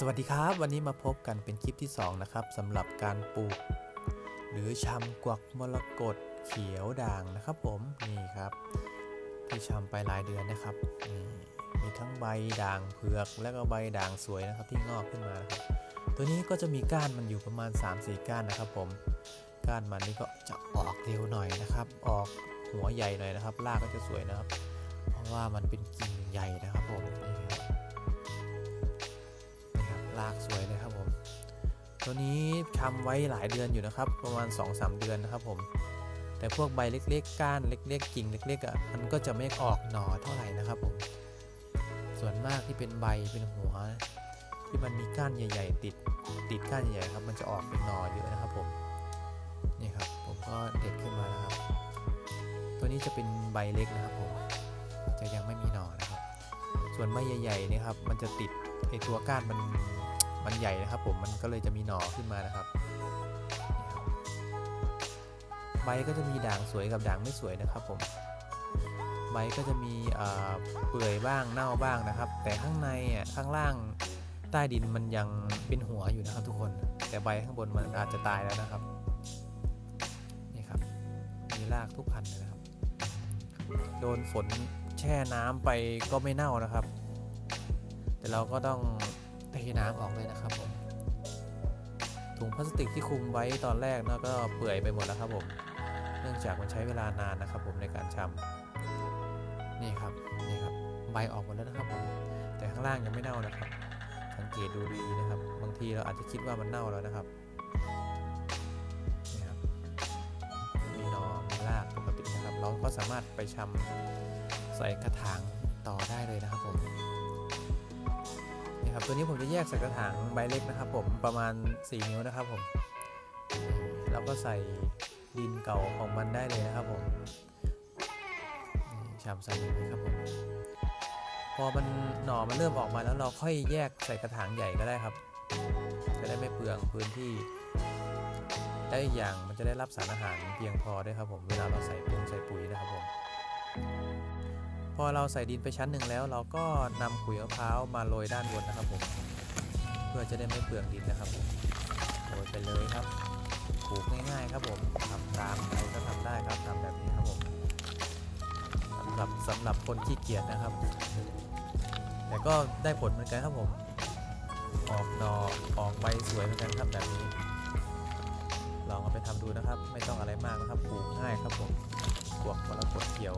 สวัสดีครับ วันนี้มาพบกันเป็นคลิปที่ 2 นะครับสำหรับการปลูก หรือชำกวักมรกตเขียวด่างนะครับผมนี่ครับ ที่ชำไปหลายเดือนนะครับนี่มีทั้งใบด่างเผือก และก็ใบด่างสวยนะครับที่งอกขึ้นมานะครับตัวนี้ก็จะมีก้านมันอยู่ประมาณ 3-4 ก้านนะครับผมก้านมันนี่ก็จะออกเร็วหน่อยนะครับ ออกหัวใหญ่หน่อยนะครับรากก็จะสวยนะครับ เพราะว่ามันเป็นกิ่งใหญ่นะครับผมนี่ครับ ตัวนี้ทำไว้หลายเดือนอยู่นะครับ ประมาณ 2-3 เดือนนะครับผม แต่พวกใบเล็กๆ ก้านเล็กๆกิ่งเล็กๆอะมันก็จะไม่ออกหน่อเท่าไหร่นะครับผม ส่วนมากที่เป็นใบเป็นหัว ที่มันมีก้านใหญ่ ๆ ติดติดก้านใหญ่ๆครับ มันจะออกเป็นหน่อเยอะนะครับผมนี่ครับผมก็เด็ดขึ้นมานะครับ ตัวนี้จะเป็นใบเล็กนะครับผมจะยังไม่มีหน่อนะครับ ส่วนใบใหญ่ๆเนี่ยครับมันจะติดไอตัวก้านมัน มันใหญ่นะครับ ผมมันก็เลยจะมีหน่อขึ้นมานะครับใบก็จะมีด่างสวยกับด่างไม่สวยนะครับ ผมใบก็จะมีเปื่อยบ้างเน่าบ้างนะครับ แต่ข้างในอะข้างล่างใต้ดินมันยังเป็นหัวอยู่นะครับ ทุกคน แต่ใบข้างบนมันอาจจะตายแล้วนะครับนี่ครับมีรากทุกพันธุ์เลยนะครับ โดนฝนแช่น้ำไปก็ไม่เน่านะครับ แต่เราก็ต้อง เทน้ำออกเลยนะครับผมถุงพลาสติกที่คุมไว้ตอนแรกเนาะก็เปื่อยไปหมดแล้วครับผม เนื่องจากมันใช้เวลานานนะครับผมในการชำนี่ครับนี่ครับใบออกหมดแล้วนะครับผมแต่ข้างล่างยังไม่เน่านะครับ สังเกตดูดีนะครับ บางทีเราอาจจะคิดว่ามันเน่าแล้วนะครับนี่ครับมีนอมีรากปกตินะครับ เราก็สามารถไปชำใส่กระถางต่อได้เลยนะครับผม ตัวนี้ผมจะแยกใส่กระถางใบเล็กนะครับผมประมาณ 4 นิ้วนะครับผมเราก็ใส่ดินเก่าของมันได้เลยนะครับผมนี่ชำใส่อย่างนี้ครับผมพอมันหน่อมันเริ่มออกมาแล้วเราค่อยแยกใส่กระถางใหญ่ก็ได้ครับ จะได้ไม่เปลืองพื้นที่และอีกอย่างมันจะได้รับสารอาหารเพียงพอด้วยครับผมเวลาเราใส่ปุ๋ยใส่ปุ๋ยนะครับผม พอเราใส่ดินไปชั้นหนึ่งแล้ว เราก็นำขุยมะพร้าวมาโรยด้านบนนะครับผมเพื่อจะได้ไม่เปลืองดินนะครับผมโรยไปเลยครับปลูกง่ายๆครับผมทำตามใครก็ทำได้ครับทำแบบนี้ครับผมสำหรับสำหรับคนขี้เกียจนะครับ แต่ก็ได้ผลเหมือนกันครับผมออกหนอออกใบสวยเหมือนกันครับแบบนี้ลองเอาไปทำดูนะครับ ไม่ต้องอะไรมากนะครับปลูกง่ายครับผมปลวกมรกตเขียว